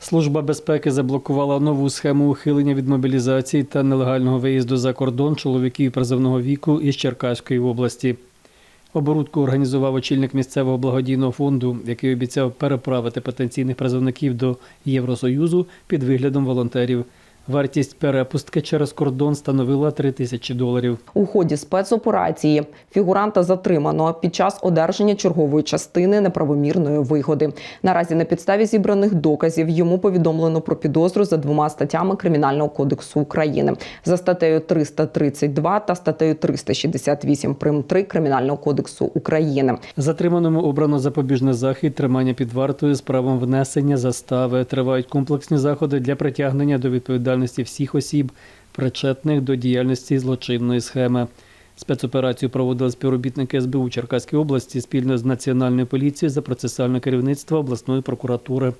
Служба безпеки заблокувала нову схему ухилення від мобілізації та нелегального виїзду за кордон чоловіків призовного віку із Черкаської області. Оборудку організував очільник місцевого благодійного фонду, який обіцяв переправити потенційних призовників до Євросоюзу під виглядом волонтерів. Вартість перепустки через кордон становила 3 тисячі доларів. У ході спецоперації фігуранта затримано під час одержання чергової частини неправомірної вигоди. Наразі на підставі зібраних доказів йому повідомлено про підозру за двома статтями Кримінального кодексу України за статтею 332 та статтею 368 прим 3 Кримінального кодексу України. Затриманому обрано запобіжний захід тримання під вартою з правом внесення застави. Тривають комплексні заходи для притягнення до відповідальності всіх осіб, причетних до діяльності злочинної схеми. Спецоперацію проводили співробітники СБУ Черкаської області спільно з Національною поліцією за процесуальне керівництво обласної прокуратури.